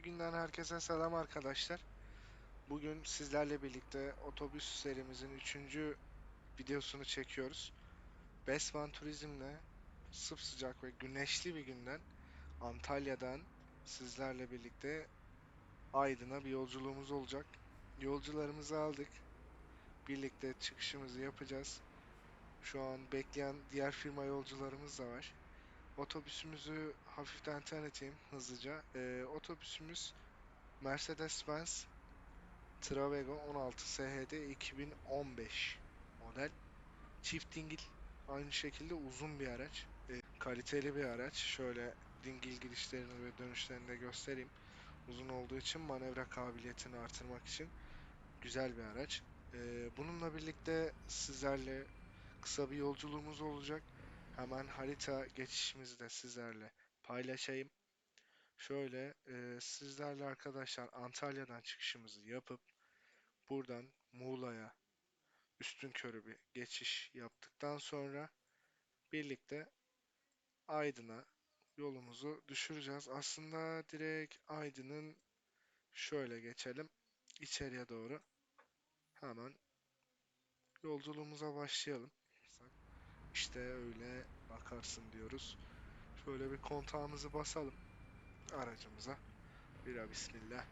bir günden herkese selam arkadaşlar. Bugün sizlerle birlikte otobüs serimizin 3. videosunu çekiyoruz. Best Van Turizm'le sıcak ve güneşli bir günden Antalya'dan sizlerle birlikte Aydın'a bir yolculuğumuz olacak. Yolcularımızı aldık. Birlikte çıkışımızı yapacağız. Şu an bekleyen diğer firma yolcularımız da var. Otobüsümüzü hafiften tanıtayım hızlıca. Ee, otobüsümüz Mercedes-Benz Travego 16 SHD 2015 model. Çift dingil. Aynı şekilde uzun bir araç. Ee, kaliteli bir araç. Şöyle dingil girişlerini ve dönüşlerini de göstereyim. Uzun olduğu için manevra kabiliyetini artırmak için güzel bir araç. Ee, bununla birlikte sizlerle kısa bir yolculuğumuz olacak. Hemen harita geçişimizi de sizlerle paylaşayım. Şöyle e, sizlerle arkadaşlar Antalya'dan çıkışımızı yapıp buradan Muğla'ya üstünkörü bir geçiş yaptıktan sonra birlikte Aydın'a yolumuzu düşüreceğiz. Aslında direkt Aydın'ın şöyle geçelim içeriye doğru. Hemen yolculuğumuza başlayalım. İşte öyle bakarsın diyoruz. Şöyle bir kontağımızı basalım aracımıza. Bira bismillah.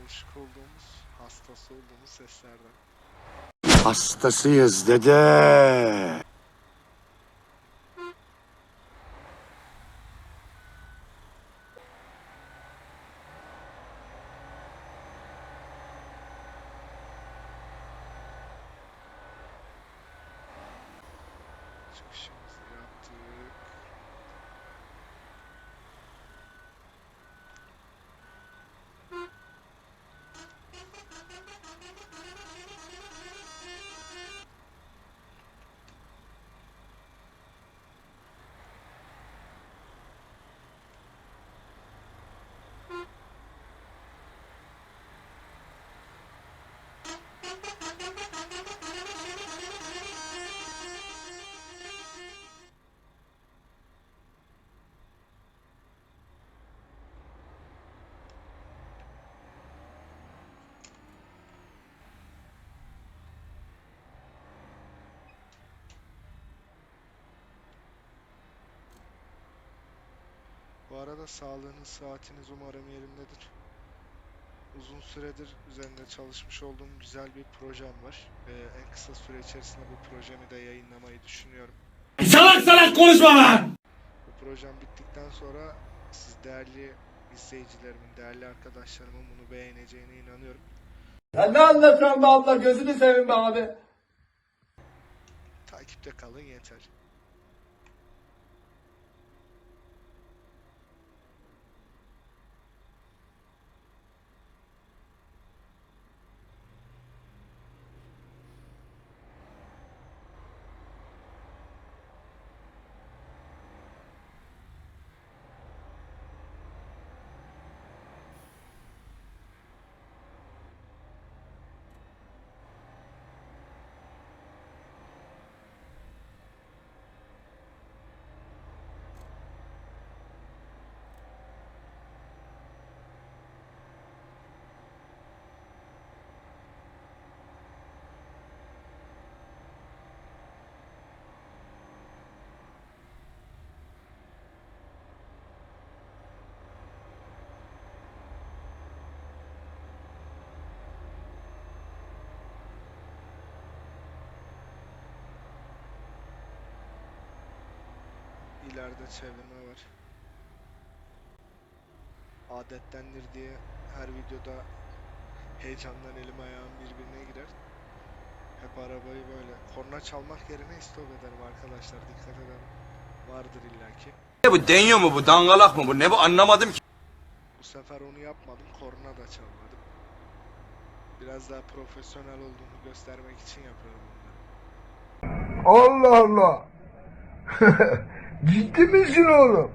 Alışık olduğumuz, hastası olduğumuz seslerden. Hastasıyız dede. Çıkışımızı yaptık. Bu arada sağlığınız, saatiniz umarım yerindedir. Uzun süredir üzerinde çalışmış olduğum güzel bir projem var. Ee, en kısa süre içerisinde bu projemi de yayınlamayı düşünüyorum. Salak salak konuşma lan! Bu projem bittikten sonra siz değerli izleyicilerimin, değerli arkadaşlarımın bunu beğeneceğine inanıyorum. Ya ne anlatıyorsun be abla gözünü seveyim be abi. Takipte kalın yeter. İleride çevirme var. Adettendir diye her videoda heyecandan elim ayağım birbirine girer. Hep arabayı böyle korna çalmak yerine istop ederim arkadaşlar dikkat edin. Vardır illaki. Ne bu deniyor mu bu dangalak mı bu ne bu anlamadım ki. Bu sefer onu yapmadım. Korna da çalmadım. Biraz daha profesyonel olduğumu göstermek için yapıyorum bunları. Allah Allah. Ciddi misin oğlum?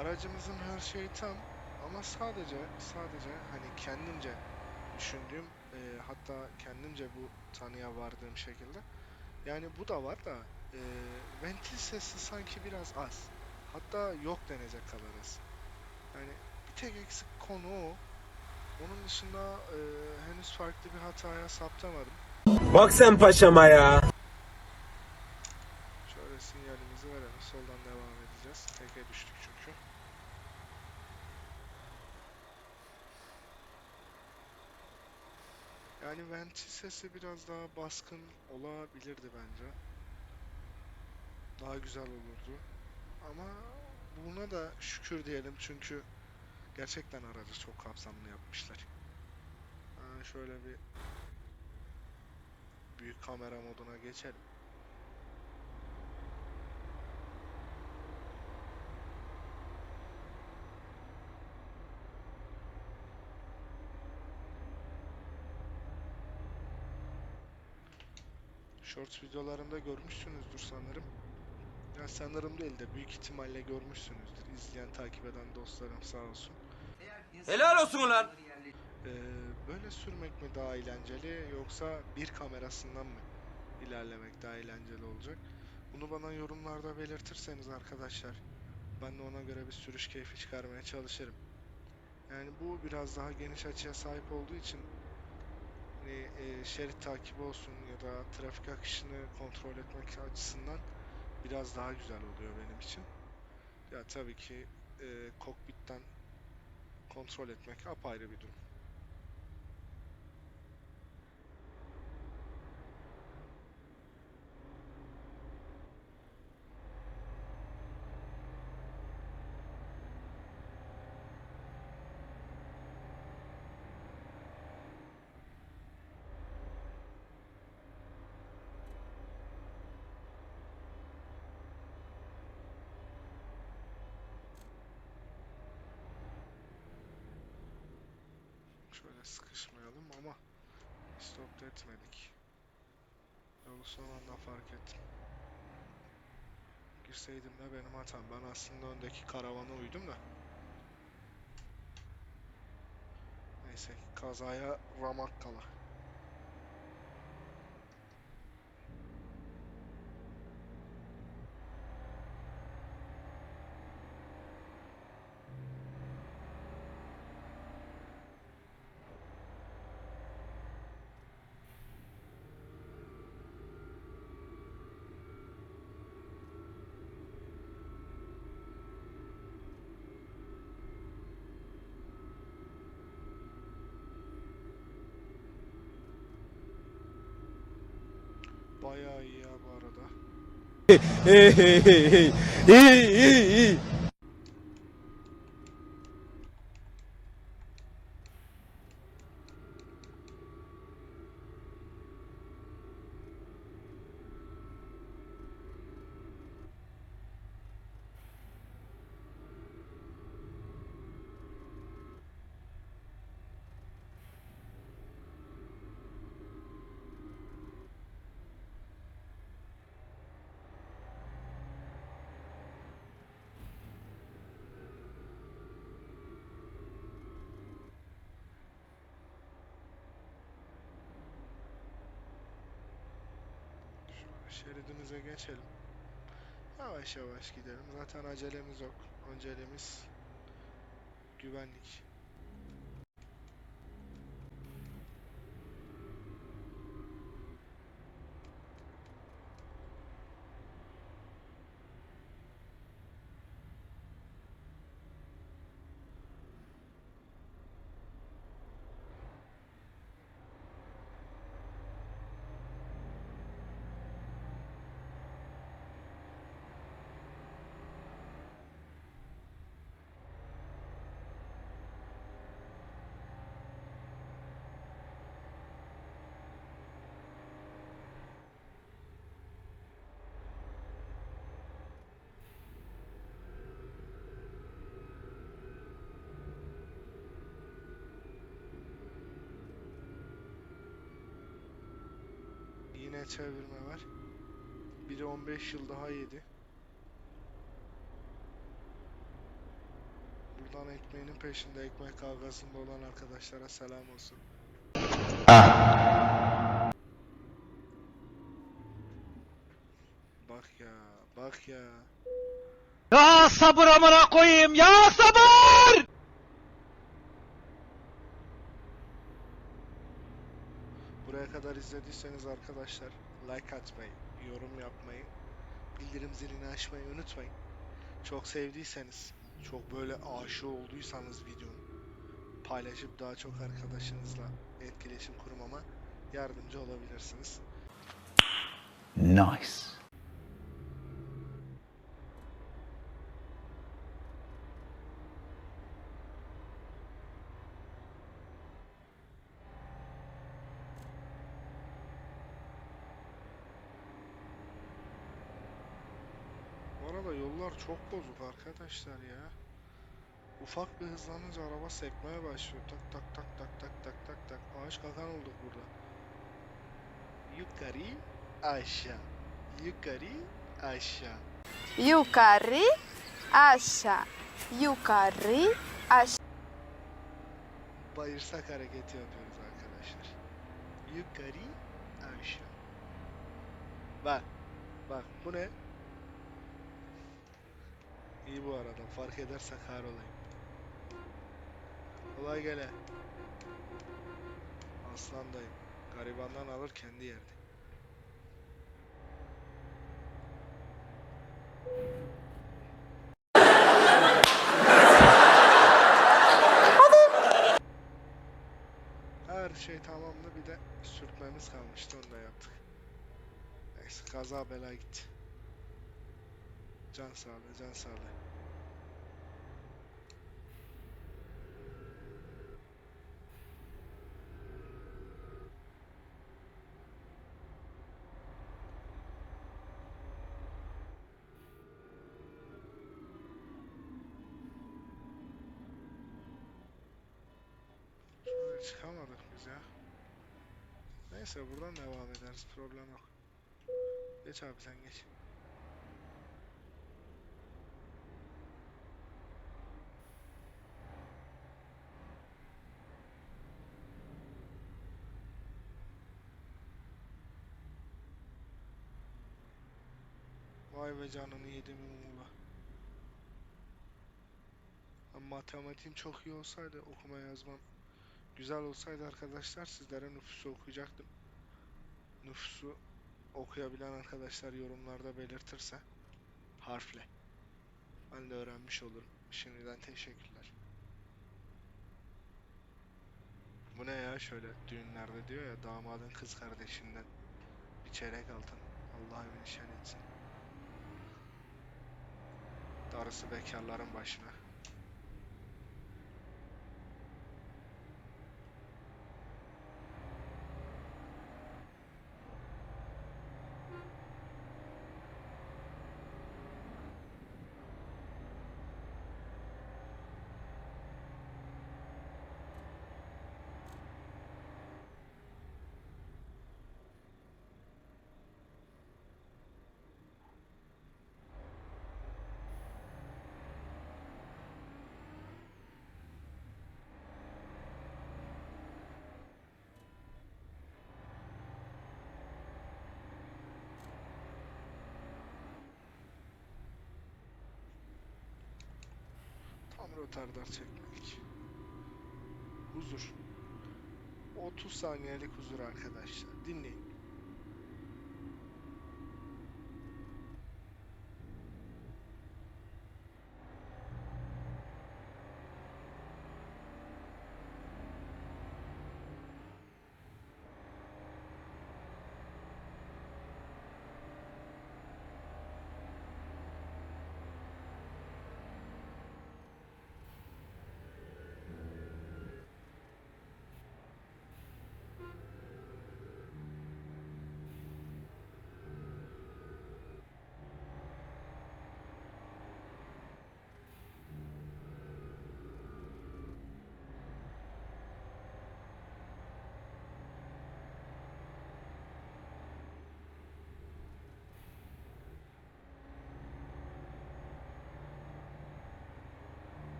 Aracımızın her şeyi tam ama sadece sadece hani kendimce düşündüğüm e, hatta kendimce bu tanıya vardığım şekilde yani bu da var da e, ventil sesi sanki biraz az. Hatta yok denecek kadar az. Yani bir tek eksik konu o. Onun dışında e, henüz farklı bir hataya saptamadım. Bak sen paşama ya. Şöyle sinyalimizi verelim. Soldan devam edeceğiz. Teke düştük çünkü. Yani ventil sesi biraz daha baskın olabilirdi bence. Daha güzel olurdu. Ama buna da şükür diyelim çünkü gerçekten aracı çok kapsamlı yapmışlar. Ha, şöyle bir büyük kamera moduna geçelim. Shorts videolarında görmüşsünüzdür sanırım. Ya sanırım değil de büyük ihtimalle görmüşsünüzdür. İzleyen, takip eden dostlarım sağ olsun. Helal olsun ulan. Ee, böyle sürmek mi daha eğlenceli yoksa bir kamerasından mı ilerlemek daha eğlenceli olacak? Bunu bana yorumlarda belirtirseniz arkadaşlar ben de ona göre bir sürüş keyfi çıkarmaya çalışırım. Yani bu biraz daha geniş açıya sahip olduğu için hani, e, şerit takibi olsun da trafik akışını kontrol etmek açısından biraz daha güzel oluyor benim için. Ya tabii ki e, kokpitten kontrol etmek apayrı bir durum. Şöyle sıkışmayalım ama stop etmedik. Yolu son anda fark ettim. Girseydim de benim hatam. Ben aslında öndeki karavana uydum da. Neyse kazaya ramak kala. Bayağı iyi ya bu arada. Hey hey hey hey. Hey hey hey. Şöyle şeridimize geçelim. Yavaş yavaş gidelim. Zaten acelemiz yok. Önceliğimiz güvenlik. Yine çevirme var. Biri 15 yıl daha yedi. Buradan ekmeğinin peşinde ekmek kavgasında olan arkadaşlara selam olsun. Bak ya, bak ya. Ya sabır amına koyayım ya sabır! Buraya kadar izlediyseniz arkadaşlar like atmayı, yorum yapmayı, bildirim zilini açmayı unutmayın. Çok sevdiyseniz, çok böyle aşık olduysanız videonun paylaşıp daha çok arkadaşınızla etkileşim kurmama yardımcı olabilirsiniz. Nice. Bu yollar çok bozuk arkadaşlar ya. Ufak bir hızlanınca araba sekmeye başlıyor. Tak tak tak tak tak tak tak tak. Ağaç kakan olduk burada. Yukarı aşağı. Yukarı aşağı. Yukarı aşağı. Yukarı aşağı. Bayırsak hareketi yapıyoruz arkadaşlar. Yukarı aşağı. Bak. Bak bu ne? İyi bu arada. Fark edersek har olayım. Kolay gele. Aslandayım. Garibandan alır kendi yerde. Her şey tamamdı bir de sürtmemiz kalmıştı onu da yaptık. Neyse kaza bela gitti. Can sağlığı can sağlığı. Çıkamadık biz ya. Neyse buradan devam ederiz problem yok. Geç abi sen geç. Vay be canını yedim Muğla. Matematiğim çok iyi olsaydı okuma yazmam güzel olsaydı arkadaşlar sizlere nüfusu okuyacaktım. Nüfusu okuyabilen arkadaşlar yorumlarda belirtirse harfle. Ben de öğrenmiş olurum. Şimdiden teşekkürler. Bu ne ya şöyle düğünlerde diyor ya damadın kız kardeşinden bir çeyrek altın. Darısı bekarların başına. Tam rötardar çekmek. Huzur. 30 saniyelik huzur arkadaşlar. Dinleyin.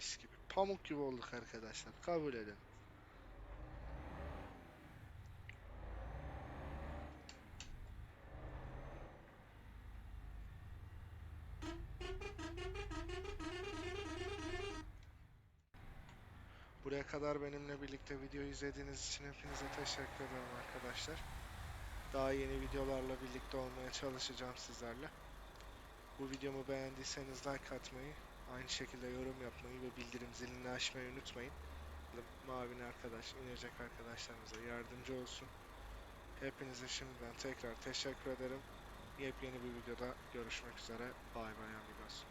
Mis gibi. Pamuk gibi olduk arkadaşlar. Kabul edin. Buraya kadar benimle birlikte video izlediğiniz için hepinize teşekkür ederim arkadaşlar. Daha yeni videolarla birlikte olmaya çalışacağım sizlerle. Bu videomu beğendiyseniz like atmayı, Aynı şekilde yorum yapmayı ve bildirim zilini açmayı unutmayın. Mavin arkadaş, inecek arkadaşlarımıza yardımcı olsun. Hepinize şimdiden tekrar teşekkür ederim. Yepyeni bir videoda görüşmek üzere. Bay bay amigos.